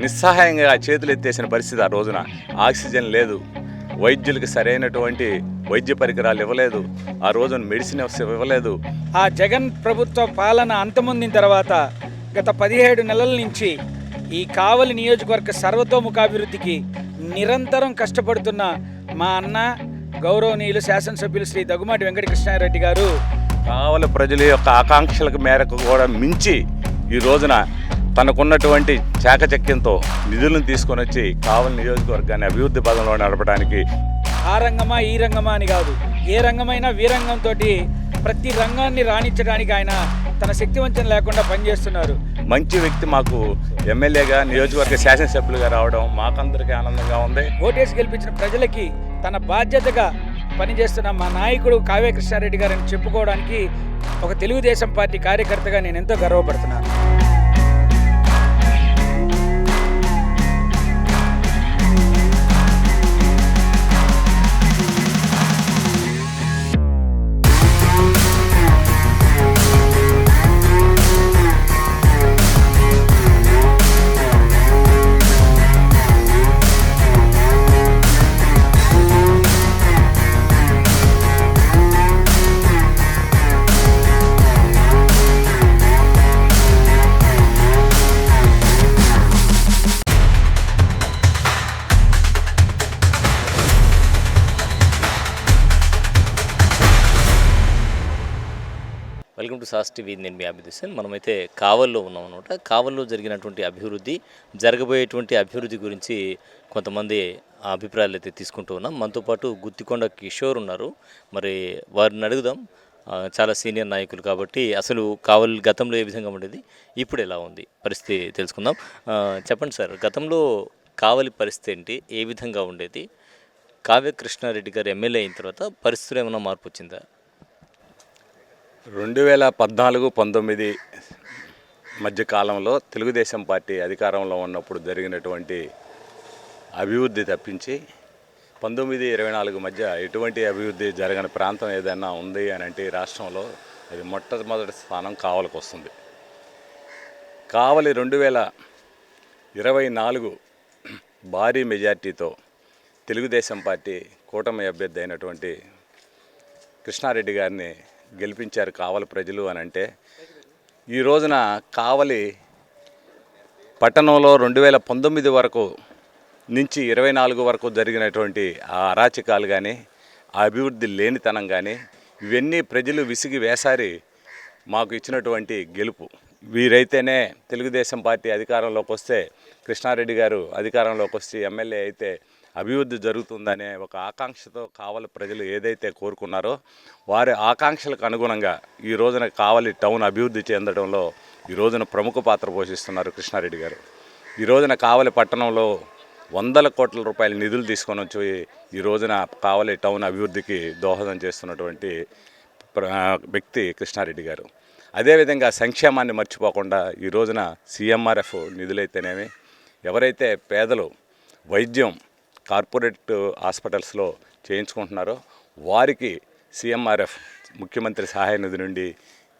నిస్సహాయంగా చేతులు ఎత్తేసిన పరిస్థితి ఆ రోజున. ఆక్సిజన్ లేదు. వైద్యులకు సరైనటువంటి వైద్య పరికరాలు ఇవ్వలేదు. ఆ రోజున మెడిసిన్ ఇవ్వలేదు. ఆ జగన్ ప్రభుత్వ పాలన అంతమొందిన తర్వాత గత పదిహేడు నెలల నుంచి ఈ కావలి నియోజకవర్గ సర్వతోముఖాభివృద్ధికి నిరంతరం కష్టపడుతున్న మా అన్న గౌరవనీయులు శాసనసభ్యులు శ్రీ దగ్గుమాటి వెంకటకృష్ణారెడ్డి గారు కావలి ప్రజల యొక్క ఆకాంక్షలకు మేరకు కూడా మించి ఈ రోజున తనకున్నటువంటి చాకచక్యంతో నిధులను తీసుకొని వచ్చి కావలి నియోజకవర్గాన్ని అభివృద్ధి పదంలో నడపడానికి ఆ రంగమా ఈ రంగమా అని కాదు. ఏ రంగమైనా వీరంగంతో ప్రతి రంగాన్ని రాణించడానికి ఆయన తన శక్తివంచన లేకుండా పనిచేస్తున్నారు. మంచి వ్యక్తి మాకు ఎమ్మెల్యేగా నియోజకవర్గ శాసనసభ్యులుగా రావడం మాకందరికీ ఆనందంగా ఉంది. ఓటేసి గెలిపించిన ప్రజలకి తన బాధ్యతగా పనిచేస్తున్న మా నాయకుడు కావ్య కృష్ణారెడ్డి గారిని చెప్పుకోవడానికి ఒక తెలుగుదేశం పార్టీ కార్యకర్తగా నేను ఎంతో గర్వపడుతున్నాను. వెల్కమ్ టు సాస్ టీవీ నేను మీ అభిద్ హుసేన్ మనమైతే కావల్లో ఉన్నాం అనమాట కావల్లో జరిగినటువంటి అభివృద్ధి జరగబోయేటువంటి అభివృద్ధి గురించి కొంతమంది అభిప్రాయాలు అయితే తీసుకుంటూ ఉన్నాం. మనతో పాటు గుత్తికొండ కిషోర్ ఉన్నారు. మరి వారిని అడుగుదాం. చాలా సీనియర్ నాయకులు కాబట్టి అసలు కావల్ గతంలో ఏ విధంగా ఉండేది ఇప్పుడు ఎలా ఉంది పరిస్థితి తెలుసుకుందాం. చెప్పండి సార్ గతంలో కావలి పరిస్థితి ఏంటి ఏ విధంగా ఉండేది? కావ్య కృష్ణారెడ్డి గారు ఎమ్మెల్యే అయిన తర్వాత పరిస్థితులు ఏమైనా మార్పు వచ్చిందా? రెండు వేల పద్నాలుగు పంతొమ్మిది మధ్య కాలంలో తెలుగుదేశం పార్టీ అధికారంలో ఉన్నప్పుడు జరిగినటువంటి అభివృద్ధి తప్పించి పంతొమ్మిది ఇరవై నాలుగు మధ్య ఎటువంటి అభివృద్ధి జరగని ప్రాంతం ఏదైనా ఉంది అని అంటే ఈ రాష్ట్రంలో అది మొట్టమొదటి స్థానం కావలికి వస్తుంది. కావలి రెండు వేల ఇరవై నాలుగు భారీ మెజార్టీతో తెలుగుదేశం పార్టీ కూటమి అభ్యర్థి అయినటువంటి కృష్ణారెడ్డి గారిని గెలిపించారు కావలి ప్రజలు అని అంటే ఈ రోజున కావలి పట్టణంలో రెండు వేల పంతొమ్మిది వరకు నుంచి ఇరవై నాలుగు వరకు జరిగినటువంటి ఆ అరాచకాలు కానీ ఆ అభివృద్ధి లేనితనం కానీ ఇవన్నీ ప్రజలు విసిగి వేసారి మాకు ఇచ్చినటువంటి గెలుపు. వీరైతేనే తెలుగుదేశం పార్టీ అధికారంలోకి వస్తే కృష్ణారెడ్డి గారు అధికారంలోకి వస్తే ఎమ్మెల్యే అయితే అభివృద్ధి జరుగుతుందనే ఒక ఆకాంక్షతో కావలి ప్రజలు ఏదైతే కోరుకున్నారో వారి ఆకాంక్షలకు అనుగుణంగా ఈ రోజున కావలి టౌన్ అభివృద్ధి చెందడంలో ఈ రోజున ప్రముఖ పాత్ర పోషిస్తున్నారు కృష్ణారెడ్డి గారు. ఈ రోజున కావలి పట్టణంలో వందల కోట్ల రూపాయల నిధులు తీసుకొని వచ్చి ఈ రోజున కావలి టౌన్ అభివృద్ధికి దోహదం చేస్తున్నటువంటి ప్ర- వ్యక్తి కృష్ణారెడ్డి గారు. అదేవిధంగా సంక్షేమాన్ని మర్చిపోకుండా ఈ రోజున సీఎంఆర్ఎఫ్ నిధులైతేనేమి ఎవరైతే పేదలు వైద్యం కార్పొరేట్ హాస్పిటల్స్లో చేయించుకుంటున్నారో వారికి సీఎంఆర్ఎఫ్ ముఖ్యమంత్రి సహాయ నిధి నుండి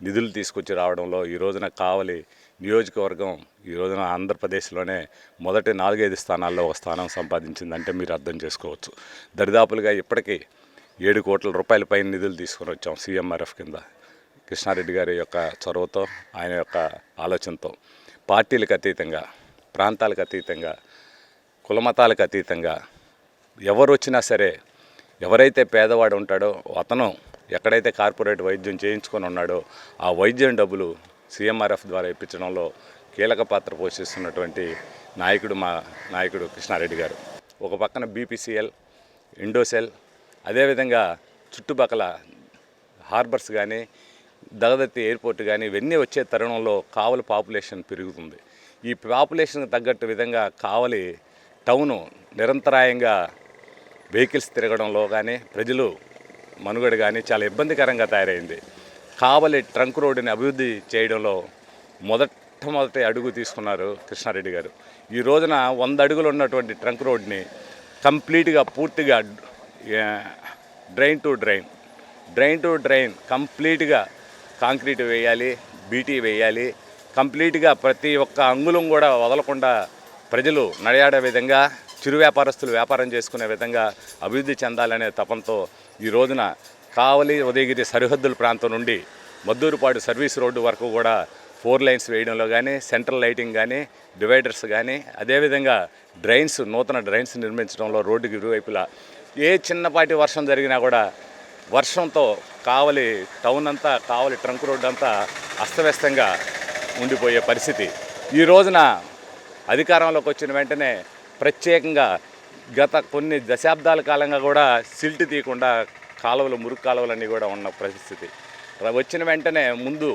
నిధులు తీసుకొచ్చి రావడంలో ఈ రోజున కావలి నియోజకవర్గం ఈ రోజున ఆంధ్రప్రదేశ్లోనే మొదటి నాలుగైదు స్థానాల్లో ఒక స్థానం సంపాదించిందంటే మీరు అర్థం చేసుకోవచ్చు. దరిదాపులుగా ఇప్పటికీ ఏడు కోట్ల రూపాయల పైన నిధులు తీసుకొని వచ్చాం సీఎంఆర్ఎఫ్ కింద. కృష్ణారెడ్డి గారి యొక్క చొరవతో ఆయన యొక్క ఆలోచనతో. పార్టీలకు అతీతంగా ప్రాంతాలకు అతీతంగా కులమతాలకు అతీతంగా ఎవరు వచ్చినా సరే ఎవరైతే పేదవాడు ఉంటాడో అతను ఎక్కడైతే కార్పొరేట్ వైద్యం చేయించుకొని ఉన్నాడో ఆ వైద్యం డబ్బులు సీఎంఆర్ఎఫ్ ద్వారా ఇప్పించడంలో కీలక పాత్ర పోషిస్తున్నటువంటి నాయకుడు మా నాయకుడు కృష్ణారెడ్డి గారు. ఒక పక్కన బీపీసీఎల్ ఇండోసెల్ అదేవిధంగా చుట్టుపక్కల హార్బర్స్ కానీ దగదత్తి ఎయిర్పోర్ట్ కానీ ఇవన్నీ వచ్చే తరుణంలో కావలి పాపులేషన్ పెరుగుతుంది. ఈ పాపులేషన్కి తగ్గట్టు విధంగా కావలి టౌను నిరంతరాయంగా వెహికల్స్ తిరగడంలో కానీ ప్రజలు మనుగడ కానీ చాలా ఇబ్బందికరంగా తయారైంది. కావలి ట్రంక్ రోడ్డుని అభివృద్ధి చేయడంలో మొదటమొదటి అడుగు తీసుకున్నారు కృష్ణారెడ్డి గారు. ఈ రోజున వంద అడుగులు ఉన్నటువంటి ట్రంక్ రోడ్ని కంప్లీట్గా పూర్తిగా drain to drain drain to drain కంప్లీట్గా కాంక్రీట్ వేయాలి బీటీ వేయాలి కంప్లీట్గా ప్రతి ఒక్క అంగుళం కూడా వదలకుండా ప్రజలు నడయాడే విధంగా చిరు వ్యాపారస్తులు వ్యాపారం చేసుకునే విధంగా అభివృద్ధి చెందాలనే తపంతో ఈ రోజున కావలి ఉదయగిరి సరిహద్దుల ప్రాంతం నుండి మద్దూరుపాడు సర్వీస్ రోడ్డు వరకు కూడా ఫోర్ లైన్స్ వేయడంలో కానీ సెంట్రల్ లైటింగ్ కానీ డివైడర్స్ కానీ అదేవిధంగా డ్రైన్స్ నూతన డ్రైన్స్ నిర్మించడంలో రోడ్డుకి ఇరువైపులా ఏ చిన్నపాటి వర్షం జరిగినా కూడా వర్షంతో కావలి టౌన్ అంతా కావలి ట్రంక్ రోడ్డు అంతా అస్తవ్యస్తంగా ఉండిపోయే పరిస్థితి. ఈ రోజున అధికారంలోకి వచ్చిన వెంటనే ప్రత్యేకంగా గత కొన్ని దశాబ్దాల కాలంగా కూడా సిల్ట్ తీయకుండా కాలువలు మురుగు కాలువలన్నీ కూడా ఉన్న పరిస్థితి. వచ్చిన వెంటనే ముందు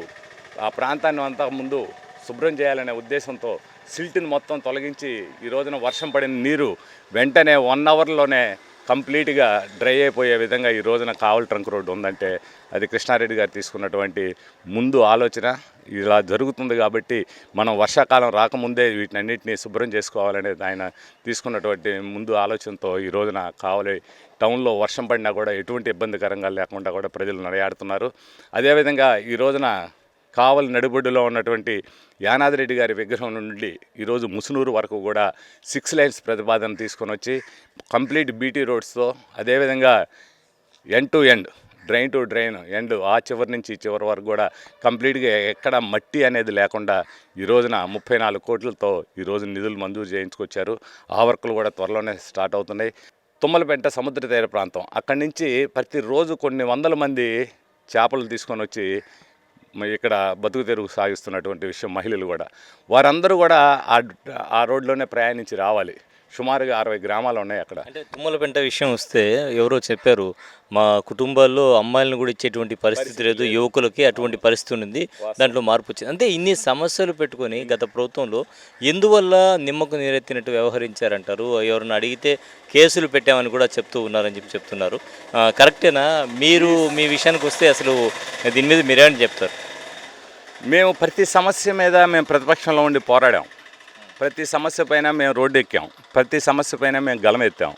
ఆ ప్రాంతాన్ని అంతా ముందు శుభ్రం చేయాలనే ఉద్దేశంతో సిల్ట్ని మొత్తం తొలగించి ఈ రోజున వర్షం పడిన నీరు వెంటనే వన్ అవర్లోనే కంప్లీట్గా డ్రై అయిపోయే విధంగా ఈ రోజున కావల్ ట్రంక్ రోడ్డు ఉందంటే అది కృష్ణారెడ్డి గారు తీసుకున్నటువంటి ముందు ఆలోచన ఇలా జరుగుతుంది కాబట్టి మనం వర్షాకాలం రాకముందే వీటినన్నింటినీ శుభ్రం చేసుకోవాలనేది ఆయన తీసుకున్నటువంటి ముందు ఆలోచనతో ఈ రోజున కావలి టౌన్లో వర్షం పడినా కూడా ఎటువంటి ఇబ్బందికరంగా లేకుండా కూడా ప్రజలు నడయాడుతున్నారు. అదేవిధంగా ఈ రోజున కావలి నడిబొడ్డులో ఉన్నటువంటి యానాదిరెడ్డి గారి విగ్రహం నుండి ఈరోజు ముసునూరు వరకు కూడా సిక్స్ లైన్స్ ప్రతిపాదన తీసుకొని వచ్చి కంప్లీట్ బీటీ రోడ్స్తో అదేవిధంగా end to end drain to drain end ఆ చివరి నుంచి ఈ చివరి వరకు కూడా కంప్లీట్గా ఎక్కడ మట్టి అనేది లేకుండా ఈ రోజున ముప్పై నాలుగు కోట్లతో ఈ నిధులు మంజూరు చేయించుకొచ్చారు. ఆ వర్కులు కూడా త్వరలోనే స్టార్ట్ అవుతున్నాయి. తుమ్మలపెంట సముద్ర తీర ప్రాంతం అక్కడి నుంచి ప్రతిరోజు కొన్ని వందల మంది చేపలు తీసుకొని వచ్చి ఇక్కడ బతుకు తెరుగు సాగిస్తున్నటువంటి విషయం మహిళలు కూడా. వారందరూ కూడా ఆ ఆ రోడ్లోనే ప్రయాణించి రావాలి. సుమారుగా అరవై గ్రామాలు ఉన్నాయి అక్కడ. అంటే తుమ్మలపెంట విషయం వస్తే ఎవరో చెప్పారు మా కుటుంబాల్లో అమ్మాయిలను కూడా ఇచ్చేటువంటి పరిస్థితి లేదు యువకులకి అటువంటి పరిస్థితి ఉంది దాంట్లో మార్పు వచ్చింది. అంటే ఇన్ని సమస్యలు పెట్టుకొని గత ప్రభుత్వంలో ఎందువల్ల నిమ్మకు నీరెత్తినట్టు వ్యవహరించారంటారు? ఎవరిని అడిగితే కేసులు పెట్టామని కూడా చెప్తూ ఉన్నారని చెప్పి చెప్తున్నారు. కరెక్టేనా? మీరు మీ విషయానికి వస్తే అసలు దీని మీద మీరేమని చెప్తారు? మేము ప్రతి సమస్య మీద మేము ప్రతిపక్షంలో ఉండి పోరాడాం. ప్రతి సమస్య పైన మేము రోడ్డు ఎక్కాం ప్రతి సమస్య పైన మేము గలమెత్తాం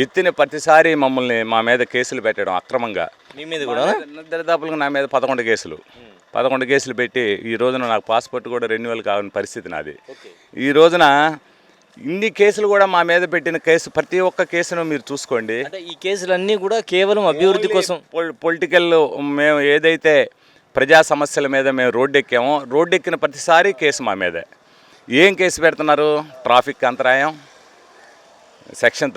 ఎత్తిన ప్రతిసారి మమ్మల్ని మా మీద కేసులు పెట్టడం అక్రమంగా. మీ మీద కూడా? దరిదాపులకు నా మీద పదకొండు కేసులు. పదకొండు కేసులు పెట్టి ఈ రోజున నాకు పాస్పోర్ట్ కూడా రెన్యువల్ కావాలని పరిస్థితి నాది. ఈ రోజున ఇన్ని కేసులు కూడా మా మీద పెట్టిన కేసు ప్రతి ఒక్క కేసును మీరు చూసుకోండి. ఈ కేసులన్నీ కూడా కేవలం అభివృద్ధి కోసం పొలిటికల్ మేము ఏదైతే ప్రజా సమస్యల మీద మేము రోడ్డు ఎక్కామో రోడ్డు ఎక్కిన ప్రతిసారి కేసు మా మీదే. ఏం కేసు పెడుతున్నారు? ట్రాఫిక్ అంతరాయం సెక్షన్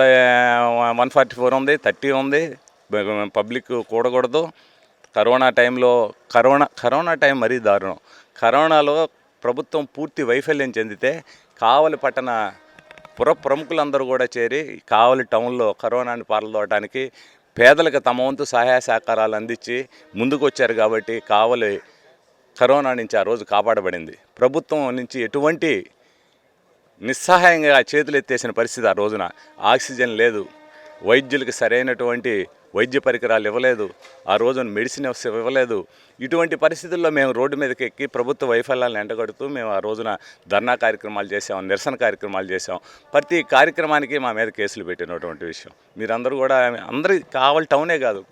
వన్ ఫార్టీ ఫోర్ ఉంది థర్టీ ఉంది. పబ్లిక్ కూడకూడదు. కరోనా టైంలో కరోనా కరోనా టైం మరీ దారుణం. కరోనాలో ప్రభుత్వం పూర్తి వైఫల్యం చెందితే కావలి పట్టణ పుర ప్రముఖులందరూ కూడా చేరి కావలి టౌన్లో కరోనాని పారదోవడానికి పేదలకు తమ వంతు సహాయ సహకారాలు అందించి ముందుకొచ్చారు కాబట్టి కావలి కరోనా నుంచి ఆ రోజు కాపాడబడింది. ప్రభుత్వం నుంచి ఎటువంటి నిస్సహాయంగా చేతులు ఎత్తేసిన పరిస్థితి ఆ రోజున. ఆక్సిజన్ లేదు. వైద్యులకు సరైనటువంటి వైద్య పరికరాలు ఇవ్వలేదు. ఆ రోజున మెడిసిన్ ఇవ్వలేదు. ఇటువంటి పరిస్థితుల్లో మేము రోడ్డు మీదకి ఎక్కి ప్రభుత్వ వైఫల్యాలను ఎండగడుతూ మేము ఆ రోజున ధర్నా కార్యక్రమాలు చేసాం నిరసన కార్యక్రమాలు చేసాం ప్రతి కార్యక్రమానికి మా మీద కేసులు పెట్టినటువంటి విషయం. మీరందరూ కూడా అందరి కావాలి టౌనే కాదు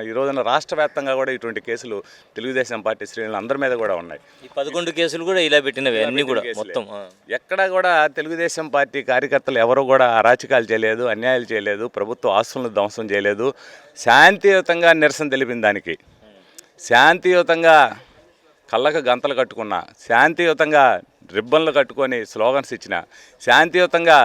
ఈ రోజున రాష్ట్ర వ్యాప్తంగా కూడా ఇటువంటి కేసులు తెలుగుదేశం పార్టీ శ్రేణులు అందరి మీద కూడా ఉన్నాయి ఈ పదకొండు కేసులు కూడా ఇలా పెట్టినవి అన్ని కూడా. మొత్తం. ఎక్కడ కూడా తెలుగుదేశం పార్టీ కార్యకర్తలు ఎవరు కూడా అరాచకాలు చేయలేదు అన్యాయాలు చేయలేదు ప్రభుత్వ ఆస్తులను ధ్వంసం చేయలేదు శాంతియుతంగా నిరసన తెలిపిన దానికి శాంతియుతంగా కళ్ళకు గంతలు కట్టుకున్న శాంతియుతంగా రిబ్బన్లు కట్టుకొని స్లోగన్స్ ఇచ్చిన శాంతియుతంగా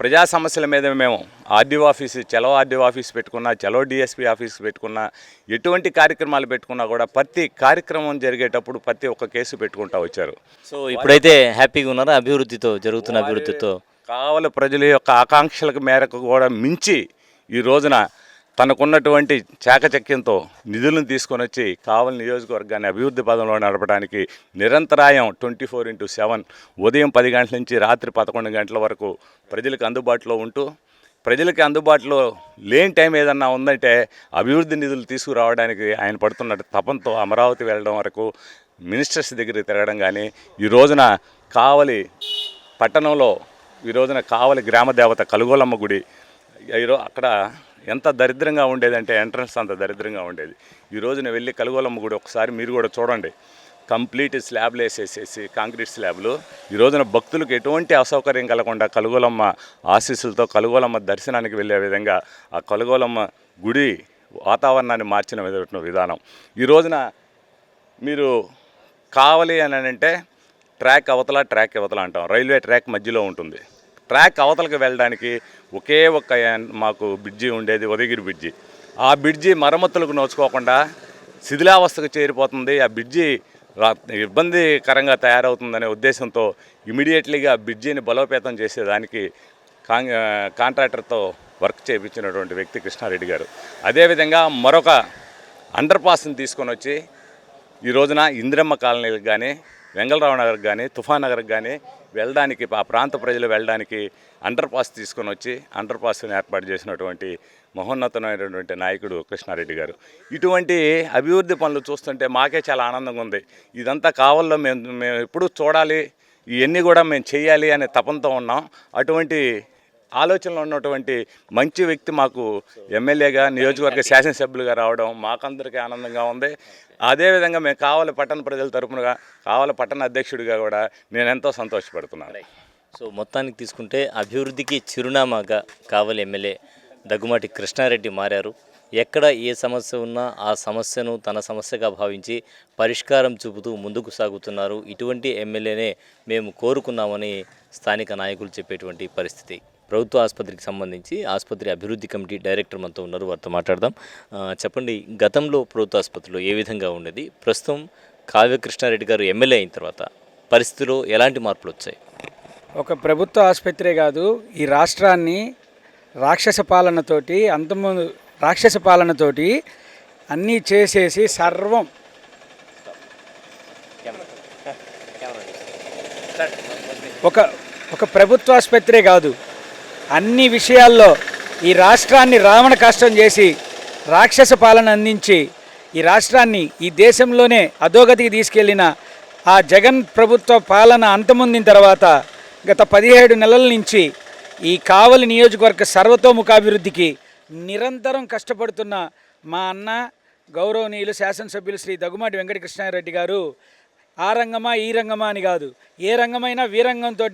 ప్రజా సమస్యల మీద మేము ఆర్డీఓ ఆఫీస్ చలో ఆర్డీఓ ఆఫీస్ పెట్టుకున్నా చలో డిఎస్పీ ఆఫీస్ పెట్టుకున్నా ఎటువంటి కార్యక్రమాలు పెట్టుకున్నా కూడా ప్రతి కార్యక్రమం జరిగేటప్పుడు ప్రతి ఒక్క కేసు పెట్టుకుంటా వచ్చారు. సో ఇప్పుడైతే హ్యాపీగా ఉన్నారా? అభివృద్ధితో జరుగుతున్న అభివృద్ధితో? కావలి ప్రజల యొక్క ఆకాంక్షలకు మేరకు కూడా మించి ఈ రోజున తనకున్నటువంటి చాకచక్యంతో నిధులను తీసుకొని వచ్చి కావలి నియోజకవర్గాన్ని అభివృద్ధి పదంలో నడపడానికి నిరంతరాయం ట్వంటీ ఫోర్ ఇంటూ సెవెన్ ఉదయం పది గంటల నుంచి రాత్రి పదకొండు గంటల వరకు ప్రజలకు అందుబాటులో ఉంటూ ప్రజలకి అందుబాటులో లేని టైం ఏదన్నా ఉందంటే అభివృద్ధి నిధులు తీసుకురావడానికి ఆయన పడుతున్న తపంతో అమరావతి వెళ్ళడం వరకు మినిస్టర్స్ దగ్గర తిరగడం కానీ ఈ రోజున కావలి పట్టణంలో ఈ రోజున కావలి గ్రామ దేవత కలుగోలమ్మ గుడి ఈరో అక్కడ ఎంత దరిద్రంగా ఉండేదంటే ఎంట్రన్స్ అంత దరిద్రంగా ఉండేది. ఈ రోజున వెళ్ళి కలుగోలమ్మ గుడి ఒకసారి మీరు కూడా చూడండి. కంప్లీట్ స్లాబ్లు వేసేసేసి కాంక్రీట్ స్లాబ్లు. ఈ రోజున భక్తులకు ఎటువంటి అసౌకర్యం కలగకుండా కలుగోలమ్మ ఆశీస్సులతో కలుగోలమ్మ దర్శనానికి వెళ్ళే విధంగా ఆ కలుగోలమ్మ గుడి వాతావరణాన్ని మార్చిన విధానం. ఈ రోజున మీరు కావాలి అని అంటే ట్రాక్ అవతల ట్రాక్ అవతల అంటాం. రైల్వే ట్రాక్ మధ్యలో ఉంటుంది. ట్రాక్ అవతలకు వెళ్ళడానికి ఒకే ఒక్క మాకు బ్రిడ్జి ఉండేది ఉదయగిరి బ్రిడ్జి. ఆ బ్రిడ్జి మరమ్మతులకు నోచుకోకుండా శిథిలావస్థకు చేరిపోతుంది. ఆ బ్రిడ్జి రా- ఇబ్బందికరంగా తయారవుతుందనే ఉద్దేశంతో ఇమీడియట్లీగా బ్రిడ్జిని బలోపేతం చేసేదానికి కాంగ్ కాంట్రాక్టర్తో వర్క్ చేయించినటువంటి వ్యక్తి కృష్ణారెడ్డి గారు. అదేవిధంగా మరొక అండర్ పాస్ని తీసుకొని వచ్చి ఈ రోజున ఇందిరమ్మ కాలనీలకు కానీ వెంగళరావు నగర్కి కానీ తుఫాన్ నగర్కి కానీ వెళ్ళడానికి ఆ ప్రాంత ప్రజలు వెళ్ళడానికి అండర్ పాస్ తీసుకొని వచ్చి అండర్ పాస్ని ఏర్పాటు చేసినటువంటి మహోన్నతమైనటువంటి నాయకుడు కృష్ణారెడ్డి గారు. ఇటువంటి అభివృద్ధి పనులు చూస్తుంటే మాకే చాలా ఆనందంగా ఉంది. ఇదంతా కావాలో మేము మేము ఎప్పుడూ చూడాలి ఇవన్నీ కూడా మేము చేయాలి అనే తపంతో ఉన్నాం. అటువంటి ఆలోచనలో ఉన్నటువంటి మంచి వ్యక్తి మాకు ఎమ్మెల్యేగా నియోజకవర్గ శాసనసభ్యులుగా రావడం మాకందరికీ ఆనందంగా ఉంది. అదేవిధంగా మేము కావాలి పట్టణ ప్రజల తరపునగా కావాలి పట్టణ అధ్యక్షుడిగా కూడా నేను ఎంతో సంతోషపడుతున్నాను. సో మొత్తానికి తీసుకుంటే అభివృద్ధికి చిరునామాగా కావలి ఎమ్మెల్యే దగ్గుమాటి కృష్ణారెడ్డి మారారు. ఎక్కడ ఏ సమస్య ఉన్నా ఆ సమస్యను తన సమస్యగా భావించి పరిష్కారం చూపుతూ ముందుకు సాగుతున్నారు. ఇటువంటి ఎమ్మెల్యేనే మేము కోరుకున్నామని స్థానిక నాయకులు చెప్పేటువంటి పరిస్థితి. ప్రభుత్వ ఆసుపత్రికి సంబంధించి ఆసుపత్రి అభివృద్ధి కమిటీ డైరెక్టర్ మనతో ఉన్నారు. వారితో మాట్లాడదాం. చెప్పండి గతంలో ప్రభుత్వ ఆసుపత్రిలో ఏ విధంగా ఉండేది? ప్రస్తుతం కావ్య కృష్ణారెడ్డి గారు ఎమ్మెల్యే అయిన తర్వాత పరిస్థితిలో ఎలాంటి మార్పులు వచ్చాయి? ఒక ప్రభుత్వ ఆసుపత్రే కాదు ఈ రాష్ట్రాన్ని రాక్షస పాలనతోటి అంతమంది రాక్షస పాలనతోటి అన్నీ చేసేసి సర్వం ఒక ఒక ప్రభుత్వ ఆసుపత్రే కాదు అన్ని విషయాల్లో ఈ రాష్ట్రాన్ని రావణ కష్టం చేసి రాక్షస పాలన అందించి ఈ రాష్ట్రాన్ని ఈ దేశంలోనే అధోగతికి తీసుకెళ్ళిన ఆ జగన్ ప్రభుత్వ పాలన అంతమొందిన తర్వాత గత పదిహేడు నెలల నుంచి ఈ కావలి నియోజకవర్గ సర్వతోముఖాభివృద్ధికి నిరంతరం కష్టపడుతున్న మా అన్న గౌరవనీయులు శాసనసభ్యులు శ్రీ దగ్గుమాటి వెంకటకృష్ణారెడ్డి గారు ఆ రంగమా ఈ రంగమా అని కాదు ఏ రంగమైనా వీరంగంతో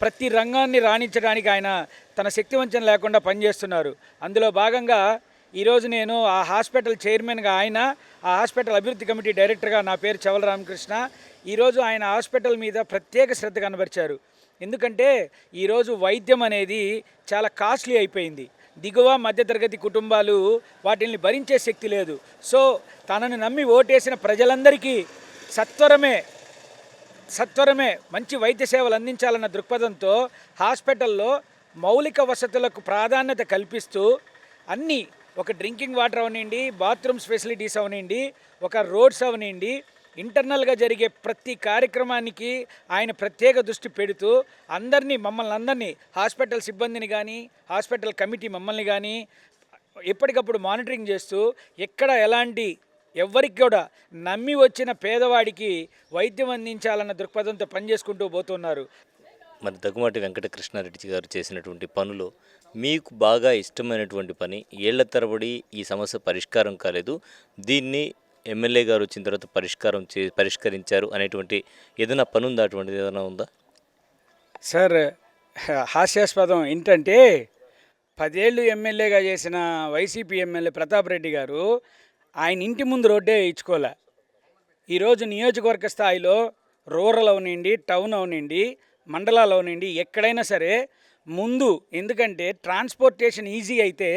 ప్రతి రంగాన్ని రాణించడానికి ఆయన తన శక్తివంచన లేకుండా పనిచేస్తున్నారు. అందులో భాగంగా ఈరోజు నేను ఆ హాస్పిటల్ చైర్మన్గా ఆయన ఆ హాస్పిటల్ అభివృద్ధి కమిటీ డైరెక్టర్గా నా పేరు చవల రామకృష్ణ. ఈరోజు ఆయన హాస్పిటల్ మీద ప్రత్యేక శ్రద్ధ కనబరిచారు. ఎందుకంటే ఈరోజు వైద్యం అనేది చాలా కాస్ట్లీ అయిపోయింది. దిగువ మధ్యతరగతి కుటుంబాలు వాటిని భరించే శక్తి లేదు. సో తనను నమ్మి ఓటేసిన ప్రజలందరికీ సత్వరమే సత్వరమే మంచి వైద్య సేవలు అందించాలన్న దృక్పథంతో హాస్పిటల్లో మౌలిక వసతులకు ప్రాధాన్యత కల్పిస్తూ అన్నీ ఒక డ్రింకింగ్ వాటర్ అవనివ్వండి బాత్రూమ్స్ ఫెసిలిటీస్ అవనివ్వండి ఒక రోడ్స్ అవనివ్వండి ఇంటర్నల్గా జరిగే ప్రతి కార్యక్రమానికి ఆయన ప్రత్యేక దృష్టి పెడుతూ అందరినీ మమ్మల్ని అందరినీ హాస్పిటల్ సిబ్బందిని కానీ హాస్పిటల్ కమిటీ మమ్మల్ని కానీ ఎప్పటికప్పుడు మానిటరింగ్ చేస్తూ ఎక్కడ ఎలాంటి ఎవ్వరికి కూడా నమ్మి వచ్చిన పేదవాడికి వైద్యం అందించాలన్న దృక్పథంతో పనిచేసుకుంటూ పోతున్నారు. మరి దగ్గుమాటి వెంకట కృష్ణారెడ్డి గారు చేసినటువంటి పనులు మీకు బాగా ఇష్టమైనటువంటి పని. ఏళ్ళ తరబడి ఈ సమస్య పరిష్కారం కాలేదు. దీన్ని ఎమ్మెల్యే గారు వచ్చిన తర్వాత పరిష్కారం చే పరిష్కరించారు అనేటువంటి ఏదైనా పని ఉందా అటువంటిది ఏదైనా ఉందా? సార్ హాస్యాస్పదం ఏంటంటే పదేళ్ళు ఎమ్మెల్యేగా చేసిన వైసీపీ ఎమ్మెల్యే ప్రతాప్ రెడ్డి గారు ఆయన ఇంటి ముందు రోడ్డే వేయించుకోలే ఈరోజు నియోజకవర్గ స్థాయిలో రూరల్ అవనండి టౌన్ అవనండి మండలాలు అవనండి ఎక్కడైనా సరే ముందు ఎందుకంటే ట్రాన్స్పోర్టేషన్ ఈజీ అయితే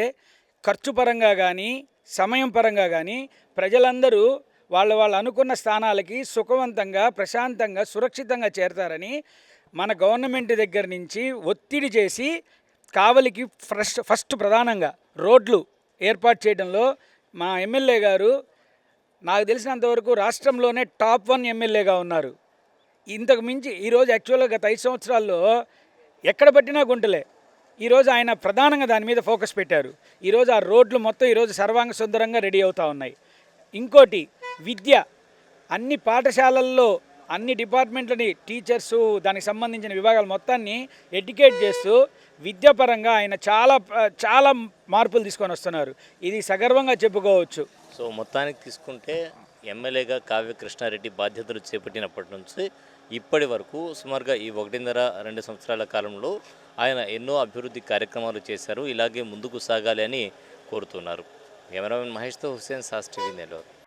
ఖర్చు పరంగా కానీ సమయం పరంగా కానీ ప్రజలందరూ వాళ్ళ వాళ్ళు అనుకున్న స్థానాలకి సుఖవంతంగా ప్రశాంతంగా సురక్షితంగా చేరతారని మన గవర్నమెంట్ దగ్గర నుంచి ఒత్తిడి చేసి కావలికి ఫస్ట్ ఫస్ట్ ప్రధానంగా రోడ్లు ఏర్పాటు చేయడంలో మా ఎమ్మెల్యే గారు నాకు తెలిసినంతవరకు రాష్ట్రంలోనే టాప్ వన్ ఎమ్మెల్యేగా ఉన్నారు. ఇంతకు మించి ఈరోజు యాక్చువల్గా గత ఐదు సంవత్సరాల్లో ఎక్కడ పట్టినా గుంటలే. ఈరోజు ఆయన ప్రధానంగా దాని మీద ఫోకస్ పెట్టారు. ఈరోజు ఆ రోడ్లు మొత్తం ఈరోజు సర్వాంగ సుందరంగా రెడీ అవుతూ ఉన్నాయి. ఇంకోటి విద్య. అన్ని పాఠశాలల్లో అన్ని డిపార్ట్మెంట్లని టీచర్సు దానికి సంబంధించిన విభాగాలు మొత్తాన్ని ఎడ్యుకేట్ చేస్తూ విద్యాపరంగా ఆయన చాలా చాలా మార్పులు తీసుకొని వస్తున్నారు. ఇది సగర్వంగా చెప్పుకోవచ్చు. సో మొత్తానికి తీసుకుంటే ఎమ్మెల్యేగా కావ్య కృష్ణారెడ్డి బాధ్యతలు చేపట్టినప్పటి నుంచి ఇప్పటి వరకు సుమారుగా ఈ ఒకటిన్నర రెండు సంవత్సరాల కాలంలో ఆయన ఎన్నో అభివృద్ధి కార్యక్రమాలు చేశారు. ఇలాగే ముందుకు సాగాలి అని కోరుతున్నారు. కెమెరామెన్ మహేష్తో హుసేన్ శాస్త్రి నెల్లూరు.